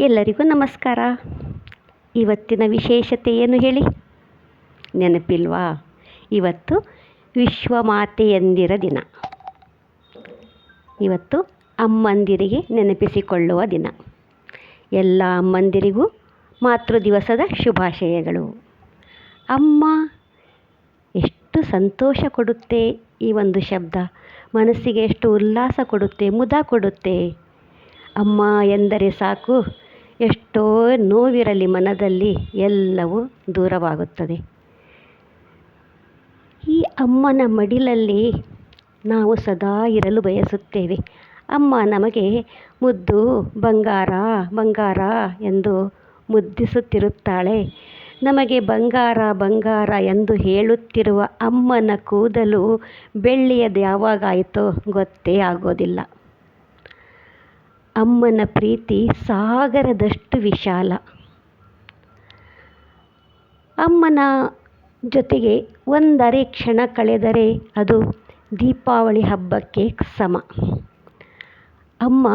ಎಲ್ಲರಿಗೂ ನಮಸ್ಕಾರ. ಇವತ್ತಿನ ವಿಶೇಷತೆ ಏನು ಹೇಳಿ? ನೆನಪಿಲ್ವಾ? ಇವತ್ತು ವಿಶ್ವಮಾತೆಯಂದಿರ ದಿನ. ಇವತ್ತು ಅಮ್ಮಂದಿರಿಗೆ ನೆನಪಿಸಿಕೊಳ್ಳುವ ದಿನ. ಎಲ್ಲ ಅಮ್ಮಂದಿರಿಗೂ ಮಾತೃ ದಿವಸದ ಶುಭಾಶಯಗಳು. ಅಮ್ಮ, ಎಷ್ಟು ಸಂತೋಷ ಕೊಡುತ್ತೆ ಈ ಒಂದು ಶಬ್ದ. ಮನಸ್ಸಿಗೆ ಎಷ್ಟು ಉಲ್ಲಾಸ ಕೊಡುತ್ತೆ, ಮುದ ಕೊಡುತ್ತೆ. ಅಮ್ಮ ಎಂದರೆ ಸಾಕು. ಎಷ್ಟೋ ನೋವಿರಲಿ ಮನದಲ್ಲಿ ಎಲ್ಲವೂ ದೂರವಾಗುತ್ತದೆ. ಈ ಅಮ್ಮನ ಮಡಿಲಲ್ಲಿ ನಾವು ಸದಾ ಇರಲು ಬಯಸುತ್ತೇವೆ. ಅಮ್ಮ ನಮಗೆ ಮುದ್ದು, ಬಂಗಾರ ಬಂಗಾರ ಎಂದು ಮುದ್ದಿಸುತ್ತಿರುತ್ತಾಳೆ. ನಮಗೆ ಬಂಗಾರ ಬಂಗಾರ ಎಂದು ಹೇಳುತ್ತಿರುವ ಅಮ್ಮನ ಕೂದಲು ಬೆಳ್ಳಿಯದು ಯಾವಾಗಾಯಿತೋ ಗೊತ್ತೇ ಆಗೋದಿಲ್ಲ. ಅಮ್ಮನ ಪ್ರೀತಿ ಸಾಗರದಷ್ಟು ವಿಶಾಲ. ಅಮ್ಮನ ಜೊತೆಗೆ ಒಂದರೆ ಕ್ಷಣ ಕಳೆದರೆ ಅದು ದೀಪಾವಳಿ ಹಬ್ಬಕ್ಕೆ ಸಮ. ಅಮ್ಮ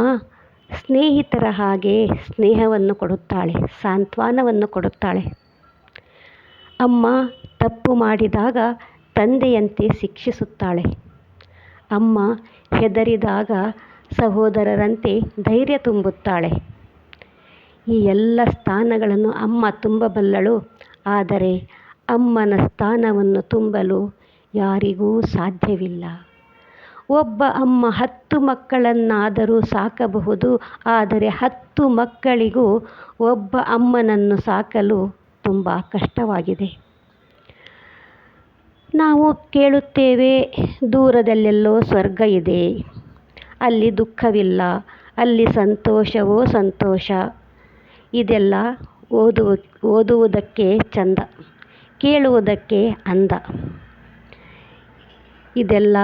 ಸ್ನೇಹಿತರ ಹಾಗೆ ಸ್ನೇಹವನ್ನು ಕೊಡುತ್ತಾಳೆ, ಸಾಂತ್ವನವನ್ನು ಕೊಡುತ್ತಾಳೆ. ಅಮ್ಮ ತಪ್ಪು ಮಾಡಿದಾಗ ತಂದೆಯಂತೆ ಶಿಕ್ಷಿಸುತ್ತಾಳೆ. ಅಮ್ಮ ಹೆದರಿದಾಗ ಸಹೋದರರಂತೆ ಧೈರ್ಯ ತುಂಬುತ್ತಾಳೆ. ಈ ಎಲ್ಲ ಸ್ಥಾನಗಳನ್ನು ಅಮ್ಮ ತುಂಬಬಲ್ಲಳು. ಆದರೆ ಅಮ್ಮನ ಸ್ಥಾನವನ್ನು ತುಂಬಲು ಯಾರಿಗೂ ಸಾಧ್ಯವಿಲ್ಲ. ಒಬ್ಬ ಅಮ್ಮ ಹತ್ತು ಮಕ್ಕಳನ್ನಾದರೂ ಸಾಕಬಹುದು. ಆದರೆ ಹತ್ತು ಮಕ್ಕಳಿಗೂ ಒಬ್ಬ ಅಮ್ಮನನ್ನು ಸಾಕಲು ತುಂಬ ಕಷ್ಟವಾಗಿದೆ. ನಾವು ಕೇಳುತ್ತೇವೆ, ದೂರದಲ್ಲೆಲ್ಲೋ ಸ್ವರ್ಗ ಇದೆ. ಅಲ್ಲಿ ದುಃಖವಿಲ್ಲ, ಅಲ್ಲಿ ಸಂತೋಷವೋ ಸಂತೋಷ. ಇದೆಲ್ಲ ಓದುವ ಓದುವುದಕ್ಕೆ ಚಂದ, ಕೇಳುವುದಕ್ಕೆ ಅಂದ. ಇದೆಲ್ಲ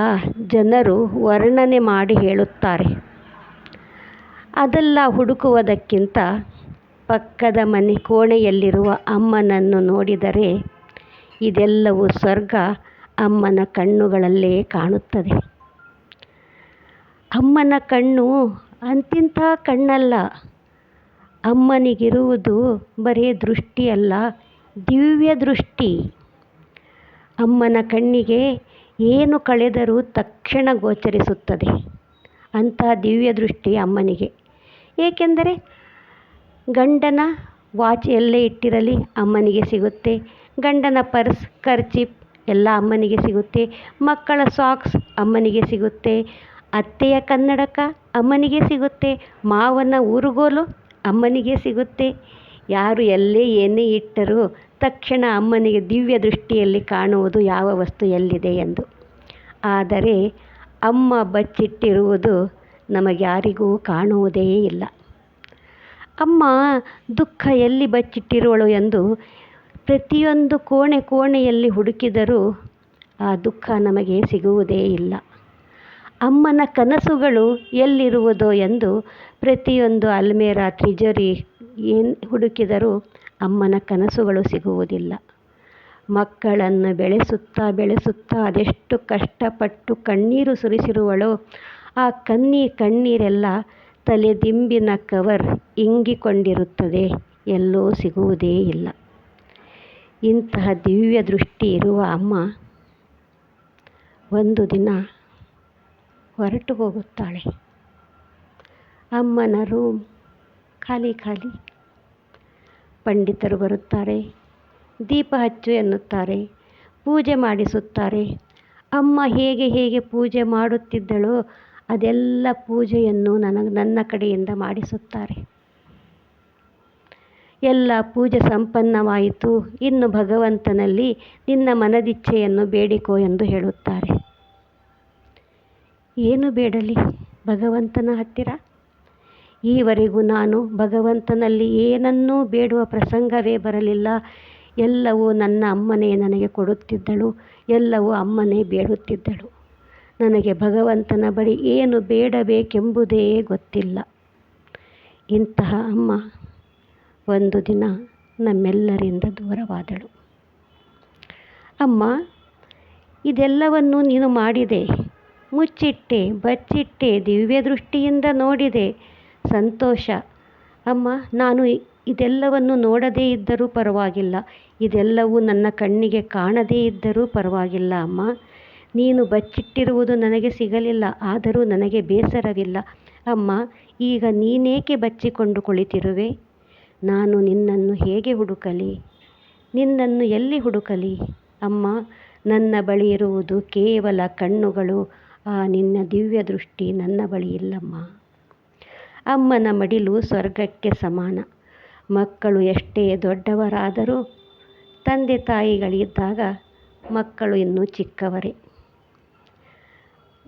ಜನರು ವರ್ಣನೆ ಮಾಡಿ ಹೇಳುತ್ತಾರೆ. ಅದೆಲ್ಲ ಹುಡುಕುವುದಕ್ಕಿಂತ ಪಕ್ಕದ ಮನೆ ಕೋಣೆಯಲ್ಲಿರುವ ಅಮ್ಮನನ್ನು ನೋಡಿದರೆ ಇದೆಲ್ಲವೂ ಸ್ವರ್ಗ ಅಮ್ಮನ ಕಣ್ಣುಗಳಲ್ಲೇ ಕಾಣುತ್ತದೆ. ಅಮ್ಮನ ಕಣ್ಣು ಅಂತಿಂಥ ಕಣ್ಣಲ್ಲ. ಅಮ್ಮನಿಗಿರುವುದು ಬರೇ ದೃಷ್ಟಿಯಲ್ಲ ದಿವ್ಯ ದೃಷ್ಟಿ. ಅಮ್ಮನ ಕಣ್ಣಿಗೆ ಏನು ಕಳೆದರೂ ತಕ್ಷಣ ಗೋಚರಿಸುತ್ತದೆ. ಅಂಥ ದಿವ್ಯ ದೃಷ್ಟಿ ಅಮ್ಮನಿಗೆ. ಏಕೆಂದರೆ ಗಂಡನ ವಾಚ್ ಎಲ್ಲೇ ಇಟ್ಟಿರಲಿ ಅಮ್ಮನಿಗೆ ಸಿಗುತ್ತೆ. ಗಂಡನ ಪರ್ಸ್, ಕರ್ಚಿಪ್ ಎಲ್ಲ ಅಮ್ಮನಿಗೆ ಸಿಗುತ್ತೆ. ಮಕ್ಕಳ ಸಾಕ್ಸ್ ಅಮ್ಮನಿಗೆ ಸಿಗುತ್ತೆ. ಅತ್ತೆಯ ಕನ್ನಡಕ ಅಮ್ಮನಿಗೆ ಸಿಗುತ್ತೆ, ಮಾವನ ಊರುಗೋಲು ಅಮ್ಮನಿಗೆ ಸಿಗುತ್ತೆ. ಯಾರು ಎಲ್ಲೇ ಏನೇ ಇಟ್ಟರೂ ತಕ್ಷಣ ಅಮ್ಮನಿಗೆ ದಿವ್ಯ ದೃಷ್ಟಿಯಲ್ಲಿ ಕಾಣುವುದು ಯಾವ ವಸ್ತು ಎಲ್ಲಿದೆ ಎಂದು. ಆದರೆ ಅಮ್ಮ ಬಚ್ಚಿಟ್ಟಿರುವುದು ನಮಗ್ಯಾರಿಗೂ ಕಾಣುವುದೇ ಇಲ್ಲ. ಅಮ್ಮ ದುಃಖ ಎಲ್ಲಿ ಬಚ್ಚಿಟ್ಟಿರುವಳು ಎಂದು ಪ್ರತಿಯೊಂದು ಕೋಣೆ ಕೋಣೆಯಲ್ಲಿ ಹುಡುಕಿದರೂ ಆ ದುಃಖ ನಮಗೆ ಸಿಗುವುದೇ ಇಲ್ಲ. ಅಮ್ಮನ ಕನಸುಗಳು ಎಲ್ಲಿರುವುದೋ ಎಂದು ಪ್ರತಿಯೊಂದು ಅಲ್ಮೇರಾ ತಿಜೋರಿ ಏನು ಹುಡುಕಿದರೂ ಅಮ್ಮನ ಕನಸುಗಳು ಸಿಗುವುದಿಲ್ಲ. ಮಕ್ಕಳನ್ನು ಬೆಳೆಸುತ್ತಾ ಬೆಳೆಸುತ್ತಾ ಅದೆಷ್ಟು ಕಷ್ಟಪಟ್ಟು ಕಣ್ಣೀರು ಸುರಿಸಿರುವಳೋ, ಆ ಕನ್ನಿ ಕಣ್ಣೀರೆಲ್ಲ ತಲೆದಿಂಬಿನ ಕವರ್ ಇಂಗಿಕೊಂಡಿರುತ್ತದೆ, ಎಲ್ಲೋ ಸಿಗುವುದೇ ಇಲ್ಲ. ಇಂತಹ ದಿವ್ಯ ದೃಷ್ಟಿ ಇರುವ ಅಮ್ಮ ಒಂದು ದಿನ ಹೊರಟು ಹೋಗುತ್ತಾಳೆ. ಅಮ್ಮನ ರೂಮ್ ಖಾಲಿ ಖಾಲಿ. ಪಂಡಿತರು ಬರುತ್ತಾರೆ, ದೀಪ ಹಚ್ಚು ಎನ್ನುತ್ತಾರೆ, ಪೂಜೆ ಮಾಡಿಸುತ್ತಾರೆ. ಅಮ್ಮ ಹೇಗೆ ಹೇಗೆ ಪೂಜೆ ಮಾಡುತ್ತಿದ್ದಳೋ ಅದೆಲ್ಲ ಪೂಜೆಯನ್ನು ನನಗೆ ನನ್ನ ಕಡೆಯಿಂದ ಮಾಡಿಸುತ್ತಾರೆ. ಎಲ್ಲ ಪೂಜೆ ಸಂಪನ್ನವಾಯಿತು. ಇನ್ನು ಭಗವಂತನಲ್ಲಿ ನಿನ್ನ ಮನದಿಚ್ಛೆಯನ್ನು ಬೇಡಿಕೋ ಎಂದು ಹೇಳುತ್ತಾರೆ. ಏನು ಬೇಡಲಿ ಭಗವಂತನ ಹತ್ತಿರ? ಈವರೆಗೂ ನಾನು ಭಗವಂತನಲ್ಲಿ ಏನನ್ನೂ ಬೇಡುವ ಪ್ರಸಂಗವೇ ಬರಲಿಲ್ಲ. ಎಲ್ಲವೂ ನನ್ನ ಅಮ್ಮನೇ ನನಗೆ ಕೊಡುತ್ತಿದ್ದಳು, ಎಲ್ಲವೂ ಅಮ್ಮನೇ ಬೇಡುತ್ತಿದ್ದಳು. ನನಗೆ ಭಗವಂತನ ಬಳಿ ಏನು ಬೇಡಬೇಕೆಂಬುದೇ ಗೊತ್ತಿಲ್ಲ. ಇಂತಹ ಅಮ್ಮ ಒಂದು ದಿನ ನಮ್ಮೆಲ್ಲರಿಂದ ದೂರವಾದಳು. ಅಮ್ಮ, ಇದೆಲ್ಲವನ್ನು ನೀನು ಮಾಡಿದೆ. ಮುಚ್ಚಿಟ್ಟೆ, ಬಚ್ಚಿಟ್ಟೆ ದಿವ್ಯ ದೃಷ್ಟಿಯಿಂದ ನೋಡಿದೆ ಸಂತೋಷ. ಅಮ್ಮ, ನಾನು ಇದೆಲ್ಲವನ್ನು ನೋಡದೇ ಇದ್ದರೂ ಪರವಾಗಿಲ್ಲ. ಇದೆಲ್ಲವೂ ನನ್ನ ಕಣ್ಣಿಗೆ ಕಾಣದೇ ಇದ್ದರೂ ಪರವಾಗಿಲ್ಲ ಅಮ್ಮ. ನೀನು ಬಚ್ಚಿಟ್ಟಿರುವುದು ನನಗೆ ಸಿಗಲಿಲ್ಲ, ಆದರೂ ನನಗೆ ಬೇಸರವಿಲ್ಲ. ಅಮ್ಮ, ಈಗ ನೀನೇಕೆ ಬಚ್ಚಿಕೊಂಡು ಕುಳಿತಿರುವೆ? ನಾನು ನಿನ್ನನ್ನು ಹೇಗೆ ಹುಡುಕಲಿ? ನಿನ್ನನ್ನು ಎಲ್ಲಿ ಹುಡುಕಲಿ? ಅಮ್ಮ, ನನ್ನ ಬಳಿ ಇರುವುದು ಕೇವಲ ಕಣ್ಣುಗಳು ಆ ನಿನ್ನ ದಿವ್ಯ ದೃಷ್ಟಿ ನನ್ನ ಬಳಿ ಇಲ್ಲಮ್ಮ. ಅಮ್ಮನ ಮಡಿಲು ಸ್ವರ್ಗಕ್ಕೆ ಸಮಾನ. ಮಕ್ಕಳು ಎಷ್ಟೇ ದೊಡ್ಡವರಾದರೂ ತಂದೆ ತಾಯಿಗಳಿದ್ದಾಗ ಮಕ್ಕಳು ಇನ್ನೂ ಚಿಕ್ಕವರೇ.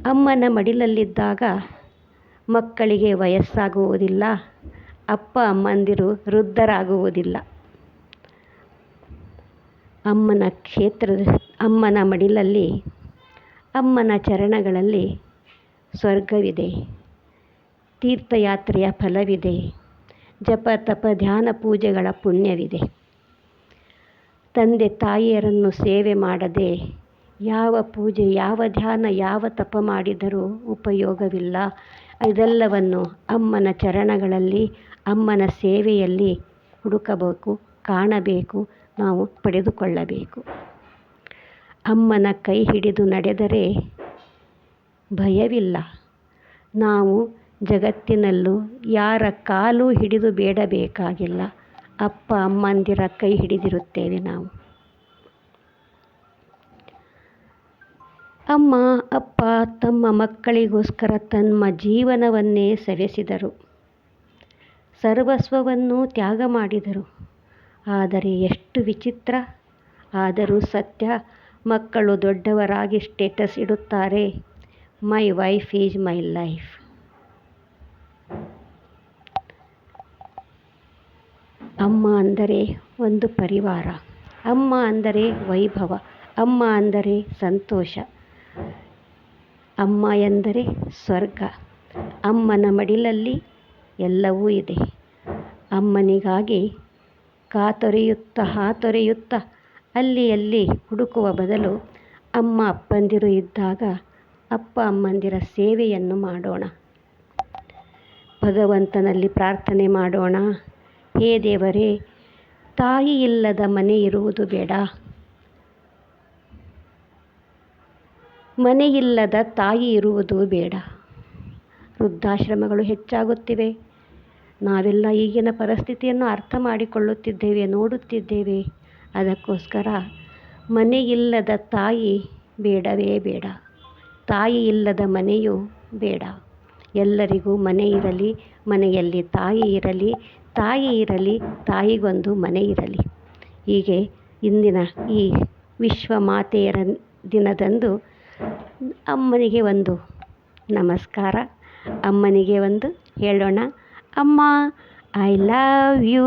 ಅಮ್ಮನ ಮಡಿಲಲ್ಲಿದ್ದಾಗ ಮಕ್ಕಳಿಗೆ ವಯಸ್ಸಾಗುವುದಿಲ್ಲ, ಅಪ್ಪ ಅಮ್ಮಂದಿರು ವೃದ್ಧರಾಗುವುದಿಲ್ಲ. ಅಮ್ಮನ ಕ್ಷೇತ್ರದ ಅಮ್ಮನ ಮಡಿಲಲ್ಲಿ ಅಮ್ಮನ ಚರಣಗಳಲ್ಲಿ ಸ್ವರ್ಗವಿದೆ. ತೀರ್ಥಯಾತ್ರೆಯ ಫಲವಿದೆ. ಜಪ ತಪ ಧ್ಯಾನ ಪೂಜೆಗಳ ಪುಣ್ಯವಿದೆ. ತಂದೆ ತಾಯಿಯರನ್ನು ಸೇವೆ ಮಾಡದೆ ಯಾವ ಪೂಜೆ, ಯಾವ ಧ್ಯಾನ, ಯಾವ ತಪ ಮಾಡಿದರೂ ಉಪಯೋಗವಿಲ್ಲ. ಇದೆಲ್ಲವನ್ನು ಅಮ್ಮನ ಚರಣಗಳಲ್ಲಿ, ಅಮ್ಮನ ಸೇವೆಯಲ್ಲಿ ಹುಡುಕಬೇಕು, ಕಾಣಬೇಕು, ನಾವು ಪಡೆದುಕೊಳ್ಳಬೇಕು. ಅಮ್ಮನ ಕೈ ಹಿಡಿದು ನಡೆದರೆ ಭಯವಿಲ್ಲ. ನಾವು ಜಗತ್ತಿನಲ್ಲೂ ಯಾರ ಕಾಲು ಹಿಡಿದು ಬೇಡಬೇಕಾಗಿಲ್ಲ. ಅಪ್ಪ ಅಮ್ಮಂದಿರ ಕೈ ಹಿಡಿದಿರುತ್ತೇವೆ ನಾವು. ಅಮ್ಮ, ಅಪ್ಪ, ತಮ್ಮ ಮಕ್ಕಳಿಗೋಸ್ಕರ ತಮ್ಮ ಜೀವನವನ್ನೇ ಸವೆಸಿದರು. ಸರ್ವಸ್ವವನ್ನು ತ್ಯಾಗ ಮಾಡಿದರು. ಆದರೆ ಎಷ್ಟು ವಿಚಿತ್ರ, ಆದರೂ ಸತ್ಯ ಮಕ್ಕಳು ದೊಡ್ಡವರಾಗಿ ಸ್ಟೇಟಸ್ ಇಡುತ್ತಾರೆ. My wife is my life ಅಮ್ಮ ಅಂದರೆ ಒಂದು ಪರಿವಾರ. ಅಮ್ಮ ಅಂದರೆ ವೈಭವ. ಅಮ್ಮ ಅಂದರೆ ಸಂತೋಷ. ಅಮ್ಮ ಎಂದರೆ ಸ್ವರ್ಗ. ಅಮ್ಮನ ಮಡಿಲಲ್ಲಿ ಎಲ್ಲವೂ ಇದೆ. ಅಮ್ಮನಿಗಾಗಿ ಕಾತೊರೆಯುತ್ತಾ ಹಾತೊರೆಯುತ್ತಾ ಅಲ್ಲಿ ಅಲ್ಲಿ ಹುಡುಕುವ ಬದಲು ಅಮ್ಮ ಅಪ್ಪಂದಿರು ಇದ್ದಾಗ ಅಪ್ಪ ಅಮ್ಮಂದಿರ ಸೇವೆಯನ್ನು ಮಾಡೋಣ. ಭಗವಂತನಲ್ಲಿ ಪ್ರಾರ್ಥನೆ ಮಾಡೋಣ. ಹೇ ದೇವರೇ, ತಾಯಿ ಇಲ್ಲದ ಮನೆ ಇರುವುದು ಬೇಡ. ಮನೆಯಿಲ್ಲದ ತಾಯಿ ಇರುವುದು ಬೇಡ. ವೃದ್ಧಾಶ್ರಮಗಳು ಹೆಚ್ಚಾಗುತ್ತಿವೆ. ನಾವೆಲ್ಲ ಈಗಿನ ಪರಿಸ್ಥಿತಿಯನ್ನು ಅರ್ಥ ಮಾಡಿಕೊಳ್ಳುತ್ತಿದ್ದೇವೆ, ನೋಡುತ್ತಿದ್ದೇವೆ. ಅದಕ್ಕೋಸ್ಕರ ಮನೆಯಿಲ್ಲದ ತಾಯಿ ಬೇಡವೇ ಬೇಡ. ತಾಯಿ ಇಲ್ಲದ ಮನೆಯು ಬೇಡ. ಎಲ್ಲರಿಗೂ ಮನೆ ಇರಲಿ, ಮನೆಯಲ್ಲಿ ತಾಯಿ ಇರಲಿ ತಾಯಿ ಇರಲಿ, ತಾಯಿಗೊಂದು ಮನೆ ಇರಲಿ. ಹೀಗೆ ಇಂದಿನ ಈ ವಿಶ್ವ ಮಾತೆಯರ ದಿನದಂದು ಅಮ್ಮನಿಗೆ ಒಂದು ನಮಸ್ಕಾರ. ಅಮ್ಮನಿಗೆ ಒಂದು ಹೇಳೋಣ. ಅಮ್ಮ ಐ ಲವ್ ಯೂ